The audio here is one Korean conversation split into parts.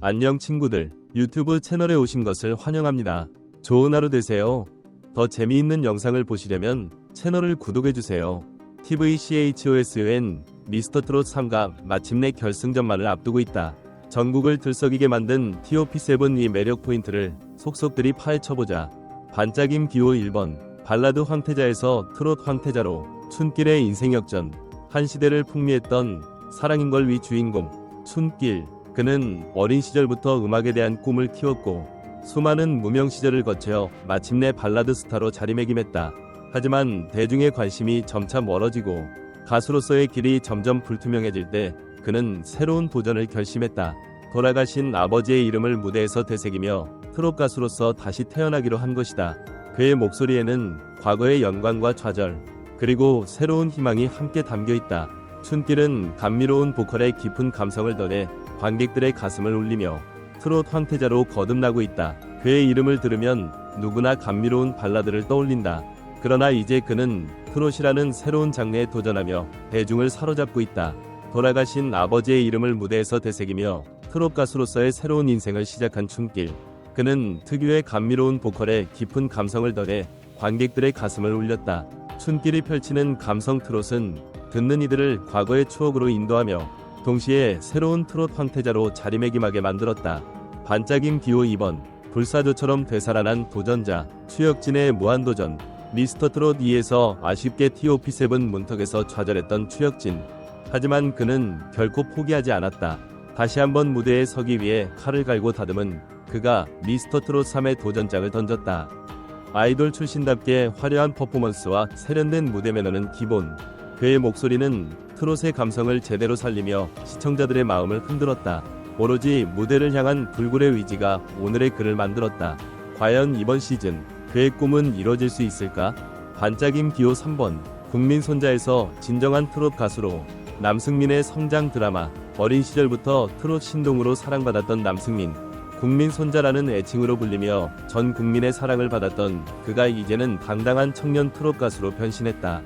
안녕 친구들. 유튜브 채널에 오신 것을 환영합니다. 좋은 하루 되세요. 더 재미있는 영상을 보시려면 채널을 구독해주세요. TVCHOSN 미스터 트롯 3가 마침내 결승전만을 앞두고 있다. 전국을 들썩이게 만든 TOP7 이 매력 포인트를 속속들이 파헤쳐보자. 반짝임 기호 1번 발라드 황태자에서 트롯 황태자로 춘길의 인생 역전 한 시대를 풍미했던 사랑인걸 위 주인공 춘길 그는 어린 시절부터 음악에 대한 꿈을 키웠고 수많은 무명 시절을 거쳐 마침내 발라드 스타로 자리매김했다. 하지만 대중의 관심이 점차 멀어지고 가수로서의 길이 점점 불투명해질 때 그는 새로운 도전을 결심했다. 돌아가신 아버지의 이름을 무대에서 되새기며 트롯 가수로서 다시 태어나기로 한 것이다. 그의 목소리에는 과거의 영광과 좌절, 그리고 새로운 희망이 함께 담겨 있다. 춘길은 감미로운 보컬의 깊은 감성을 더해 관객들의 가슴을 울리며 트롯 황태자로 거듭나고 있다. 그의 이름을 들으면 누구나 감미로운 발라드를 떠올린다. 그러나 이제 그는 트롯이라는 새로운 장르에 도전하며 대중을 사로잡고 있다. 돌아가신 아버지의 이름을 무대에서 되새기며 트롯 가수로서의 새로운 인생을 시작한 춘길. 그는 특유의 감미로운 보컬에 깊은 감성을 더해 관객들의 가슴을 울렸다. 춘길이 펼치는 감성 트롯은 듣는 이들을 과거의 추억으로 인도하며 동시에 새로운 트롯 황태자로 자리매김하게 만들었다. 반짝임 기호 2번 불사조처럼 되살아난 도전자 추혁진의 무한도전 미스터 트롯 2에서 아쉽게 TOP7 문턱에서 좌절했던 추혁진 하지만 그는 결코 포기하지 않았다. 다시 한번 무대에 서기 위해 칼을 갈고 다듬은 그가 미스터 트롯 3의 도전장을 던졌다. 아이돌 출신답게 화려한 퍼포먼스와 세련된 무대 매너는 기본. 그의 목소리는 트롯의 감성을 제대로 살리며 시청자들의 마음을 흔들었다. 오로지 무대를 향한 불굴의 의지가 오늘의 그를 만들었다. 과연 이번 시즌 그의 꿈은 이뤄질 수 있을까? 반짝임 기호 3번 국민 손자에서 진정한 트롯 가수로 남승민의 성장 드라마 어린 시절부터 트롯 신동으로 사랑받았던 남승민 국민 손자라는 애칭으로 불리며 전 국민의 사랑을 받았던 그가 이제는 당당한 청년 트롯 가수로 변신했다.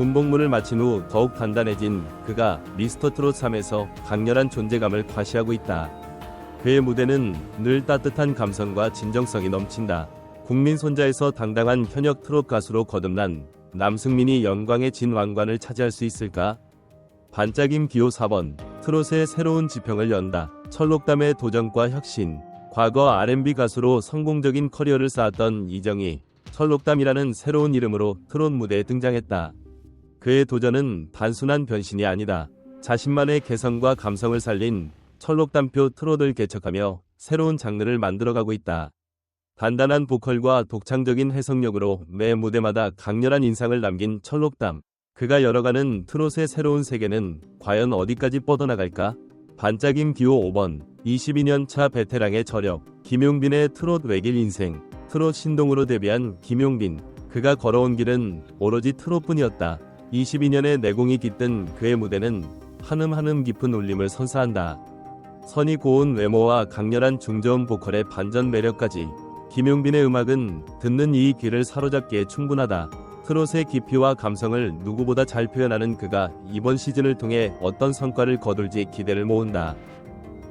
군복무를 마친 후 더욱 단단해진 그가 미스터 트롯 3에서 강렬한 존재감을 과시하고 있다. 그의 무대는 늘 따뜻한 감성과 진정성이 넘친다. 국민 손자에서 당당한 현역 트롯 가수로 거듭난 남승민이 영광의 진왕관을 차지할 수 있을까? 반짝임 기호 4번 트롯의 새로운 지평을 연다. 철록담의 도전과 혁신 과거 R&B 가수로 성공적인 커리어를 쌓았던 이정희 철록담이라는 새로운 이름으로 트롯 무대에 등장했다. 그의 도전은 단순한 변신이 아니다. 자신만의 개성과 감성을 살린 철록담표 트롯을 개척하며 새로운 장르를 만들어가고 있다. 단단한 보컬과 독창적인 해석력으로 매 무대마다 강렬한 인상을 남긴 철록담. 그가 열어가는 트롯의 새로운 세계는 과연 어디까지 뻗어나갈까? 반짝임 기호 5번 22년 차 베테랑의 저력 김용빈의 트롯 외길 인생 트롯 신동으로 데뷔한 김용빈 그가 걸어온 길은 오로지 트롯뿐이었다. 22년의 내공이 깃든 그의 무대는 한음 한음 깊은 울림을 선사한다. 선이 고운 외모와 강렬한 중저음 보컬의 반전 매력까지 김용빈의 음악은 듣는 이 귀를 사로잡기에 충분하다. 트롯의 깊이와 감성을 누구보다 잘 표현하는 그가 이번 시즌을 통해 어떤 성과를 거둘지 기대를 모은다.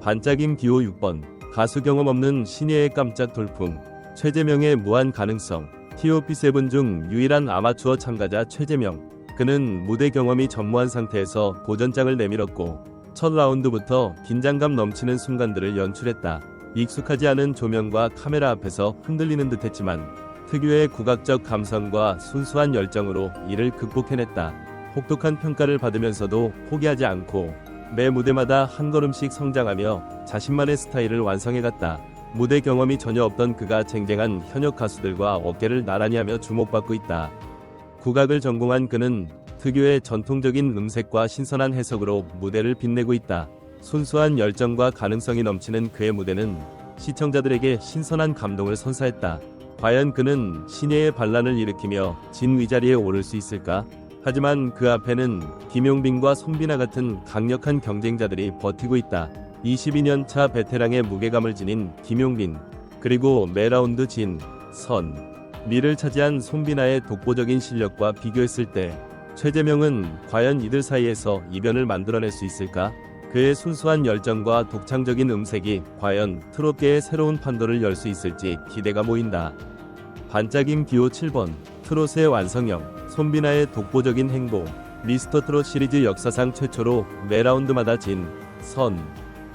반짝임 기호 6번 가수 경험 없는 신예의 깜짝 돌풍 최재명의 무한 가능성 TOP7 중 유일한 아마추어 참가자 최재명 그는 무대 경험이 전무한 상태에서 도전장을 내밀었고 첫 라운드부터 긴장감 넘치는 순간들을 연출했다. 익숙하지 않은 조명과 카메라 앞에서 흔들리는 듯했지만 특유의 국악적 감성과 순수한 열정으로 이를 극복해냈다. 혹독한 평가를 받으면서도 포기하지 않고 매 무대마다 한 걸음씩 성장하며 자신만의 스타일을 완성해갔다. 무대 경험이 전혀 없던 그가 쟁쟁한 현역 가수들과 어깨를 나란히 하며 주목받고 있다. 국악을 전공한 그는 특유의 전통적인 음색과 신선한 해석으로 무대를 빛내고 있다. 순수한 열정과 가능성이 넘치는 그의 무대는 시청자들에게 신선한 감동을 선사했다. 과연 그는 신예의 반란을 일으키며 진 위자리에 오를 수 있을까? 하지만 그 앞에는 김용빈과 손비나 같은 강력한 경쟁자들이 버티고 있다. 22년 차 베테랑의 무게감을 지닌 김용빈, 그리고 매라운드 진, 선, 미를 차지한 손비나의 독보적인 실력과 비교했을 때 최재명은 과연 이들 사이에서 이변을 만들어낼 수 있을까? 그의 순수한 열정과 독창적인 음색이 과연 트롯계의 새로운 판도를 열 수 있을지 기대가 모인다. 반짝임 기호 7번 트롯의 완성형 손비나의 독보적인 행보 미스터 트롯 시리즈 역사상 최초로 매 라운드마다 진, 선,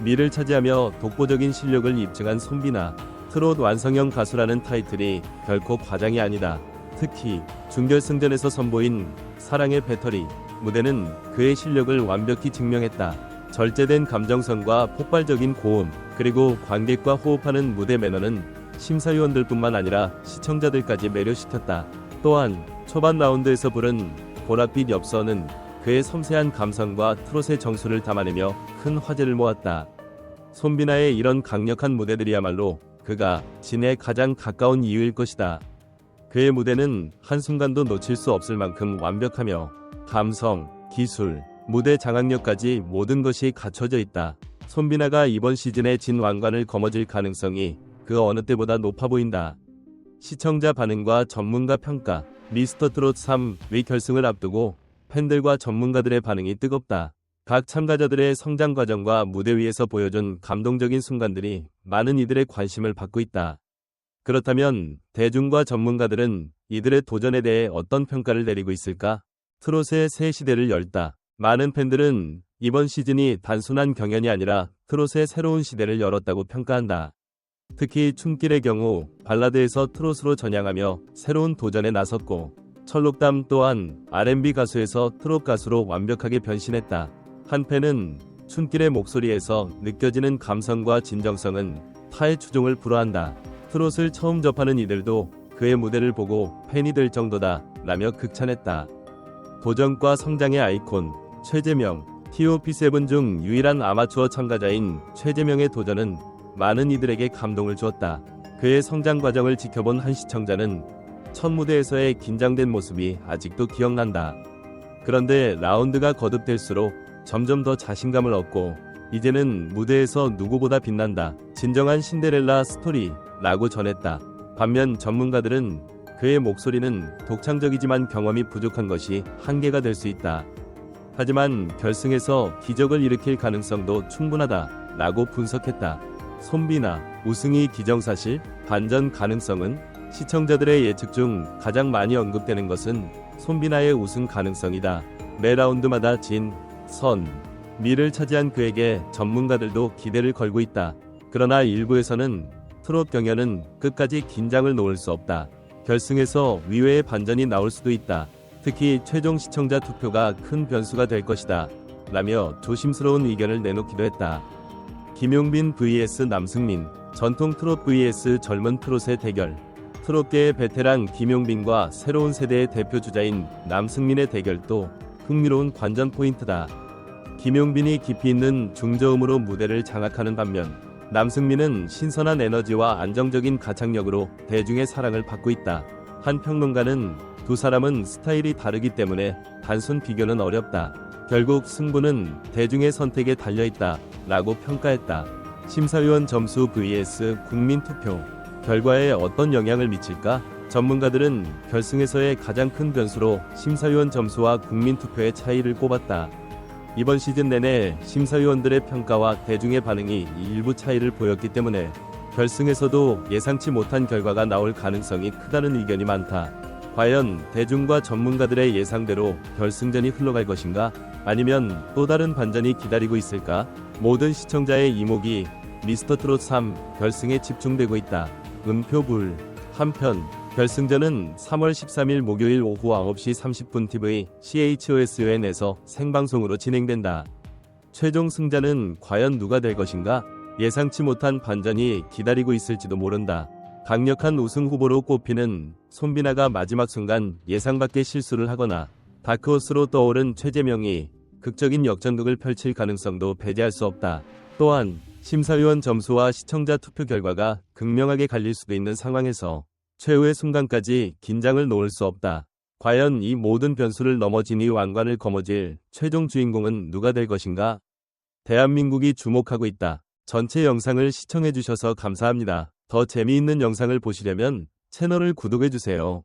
미를 차지하며 독보적인 실력을 입증한 손비나 트롯 완성형 가수라는 타이틀이 결코 과장이 아니다. 특히 준결승전에서 선보인 사랑의 배터리 무대는 그의 실력을 완벽히 증명했다. 절제된 감정선과 폭발적인 고음 그리고 관객과 호흡하는 무대 매너는 심사위원들뿐만 아니라 시청자들까지 매료시켰다. 또한 초반 라운드에서 부른 보랏빛 엽서는 그의 섬세한 감성과 트롯의 정수를 담아내며 큰 화제를 모았다. 손비나의 이런 강력한 무대들이야말로 그가 진에 가장 가까운 이유일 것이다. 그의 무대는 한순간도 놓칠 수 없을 만큼 완벽하며 감성, 기술, 무대 장악력까지 모든 것이 갖춰져 있다. 손비나가 이번 시즌의 진 왕관을 거머쥘 가능성이 그 어느 때보다 높아 보인다. 시청자 반응과 전문가 평가, 미스터 트롯 3위 결승을 앞두고 팬들과 전문가들의 반응이 뜨겁다. 각 참가자들의 성장 과정과 무대 위에서 보여준 감동적인 순간들이 많은 이들의 관심을 받고 있다. 그렇다면 대중과 전문가들은 이들의 도전에 대해 어떤 평가를 내리고 있을까? 트롯의 새 시대를 열다. 많은 팬들은 이번 시즌이 단순한 경연이 아니라 트롯의 새로운 시대를 열었다고 평가한다. 특히 춤길의 경우 발라드에서 트롯으로 전향하며 새로운 도전에 나섰고 철록담 또한 R&B 가수에서 트롯 가수로 완벽하게 변신했다. 한 팬은 춤길의 목소리에서 느껴지는 감성과 진정성은 타의 추종을 불허한다. 트롯을 처음 접하는 이들도 그의 무대를 보고 팬이 될 정도다 라며 극찬했다. 도전과 성장의 아이콘 최재명 TOP7 중 유일한 아마추어 참가자인 최재명의 도전은 많은 이들에게 감동을 주었다. 그의 성장 과정을 지켜본 한 시청자는 첫 무대에서의 긴장된 모습이 아직도 기억난다. 그런데 라운드가 거듭될수록 점점 더 자신감을 얻고 이제는 무대에서 누구보다 빛난다. 진정한 신데렐라 스토리라고 전했다. 반면 전문가들은 그의 목소리는 독창적이지만 경험이 부족한 것이 한계가 될 수 있다. 하지만 결승에서 기적을 일으킬 가능성도 충분하다. 라고 분석했다. 손비나 우승이 기정사실 반전 가능성은 시청자들의 예측 중 가장 많이 언급되는 것은 손비나의 우승 가능성이다. 매 라운드마다 진, 선, 미를 차지한 그에게 전문가들도 기대를 걸고 있다. 그러나 일부에서는 트롯 경연은 끝까지 긴장을 놓을 수 없다. 결승에서 위외의 반전이 나올 수도 있다. 특히 최종 시청자 투표가 큰 변수가 될 것이다. 라며 조심스러운 의견을 내놓기도 했다. 김용빈 vs 남승민, 전통 트롯 vs 젊은 트롯의 대결. 트롯계의 베테랑 김용빈과 새로운 세대의 대표 주자인 남승민의 대결도 흥미로운 관전 포인트다. 김용빈이 깊이 있는 중저음으로 무대를 장악하는 반면 남승민은 신선한 에너지와 안정적인 가창력으로 대중의 사랑을 받고 있다. 한 평론가는 두 사람은 스타일이 다르기 때문에 단순 비교는 어렵다. 결국 승부는 대중의 선택에 달려있다. 라고 평가했다. 심사위원 점수 vs 국민 투표. 결과에 어떤 영향을 미칠까? 전문가들은 결승에서의 가장 큰 변수로 심사위원 점수와 국민 투표의 차이를 꼽았다. 이번 시즌 내내 심사위원들의 평가와 대중의 반응이 일부 차이를 보였기 때문에 결승에서도 예상치 못한 결과가 나올 가능성이 크다는 의견이 많다. 과연 대중과 전문가들의 예상대로 결승전이 흘러갈 것인가? 아니면 또 다른 반전이 기다리고 있을까? 모든 시청자의 이목이 미스터 트롯 3 결승에 집중되고 있다. 음표불. 한편 결승전은 3월 13일 목요일 오후 9시 30분 TV CHOSN에서 생방송으로 진행된다. 최종 승자는 과연 누가 될 것인가? 예상치 못한 반전이 기다리고 있을지도 모른다. 강력한 우승 후보로 꼽히는 손비나가 마지막 순간 예상 밖의 실수를 하거나 다크호스로 떠오른 최재명이 극적인 역전극을 펼칠 가능성도 배제할 수 없다. 또한 심사위원 점수와 시청자 투표 결과가 극명하게 갈릴 수도 있는 상황에서 최후의 순간까지 긴장을 놓을 수 없다. 과연 이 모든 변수를 넘어진 이 왕관을 거머쥘 최종 주인공은 누가 될 것인가? 대한민국이 주목하고 있다. 전체 영상을 시청해주셔서 감사합니다. 더 재미있는 영상을 보시려면 채널을 구독해주세요.